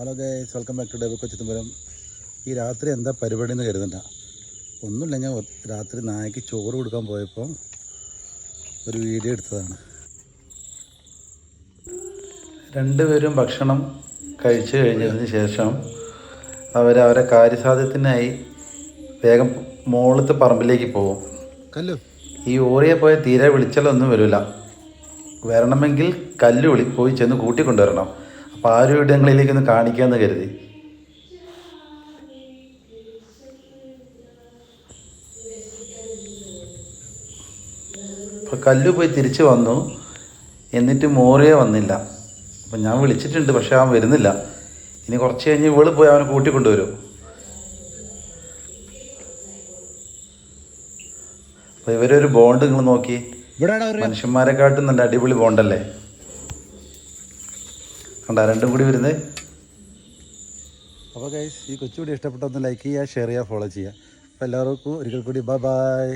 Hello guys welcome back to Deb Chidambaram ഈ രാത്രി എന്താ പരിപാടി എന്ന് കരുതണ്ട. ഒന്നുമില്ല ഞാൻ രാത്രി നായക്ക് ചോറ് കൊടുക്കാൻ പോയപ്പോൾ ഒരു വീഡിയോ എടുത്തതാണ്. രണ്ടുപേരും ഭക്ഷണം കഴിച്ചു കഴിഞ്ഞതിന് ശേഷം അവർ അവരെ കാര്യസാധ്യത്തിനായി വേഗം മുകളിലത്തെ പറമ്പിലേക്ക് പോകും. കല്ലു. ഈ ഓറിയെ പോയ തീരെ വിളിച്ചാലൊന്നും വരില്ല. വരണമെങ്കിൽ കല്ല് വിളി പോയി ചെന്ന് കൂട്ടിക്കൊണ്ടുവരണം. അപ്പോൾ ആ ഒരു ഒന്ന് കാണിക്കാമെന്ന് കരുതി. അപ്പോൾ കല്ല് പോയി തിരിച്ചു വന്നു. എന്നിട്ട് മോറിയെ വന്നില്ല. അപ്പം ഞാൻ വിളിച്ചിട്ടുണ്ട് പക്ഷെ അവൻ വരുന്നില്ല. ഇനി കുറച്ച് കഴിഞ്ഞ് ഇവൾ പോയി അവനെ കൂട്ടിക്കൊണ്ടുവരും. അപ്പോൾ ഇവരൊരു ബോണ്ട് നിങ്ങൾ നോക്കി. മനുഷ്യന്മാരെക്കാട്ടും നല്ല അടിപൊളി ബോണ്ടല്ലേ കണ്ട രണ്ടും കൂടി വരുന്നത് അപ്പോൾ ഗൈസ് ഈ കൊച്ചുകൂടി ഇഷ്ടപ്പെട്ടൊന്ന് ലൈക്ക് ചെയ്യുക ഷെയർ ചെയ്യുക ഫോളോ ചെയ്യുക. അപ്പോൾ എല്ലാവർക്കും ഒരിക്കൽ കൂടി ബൈ ബൈ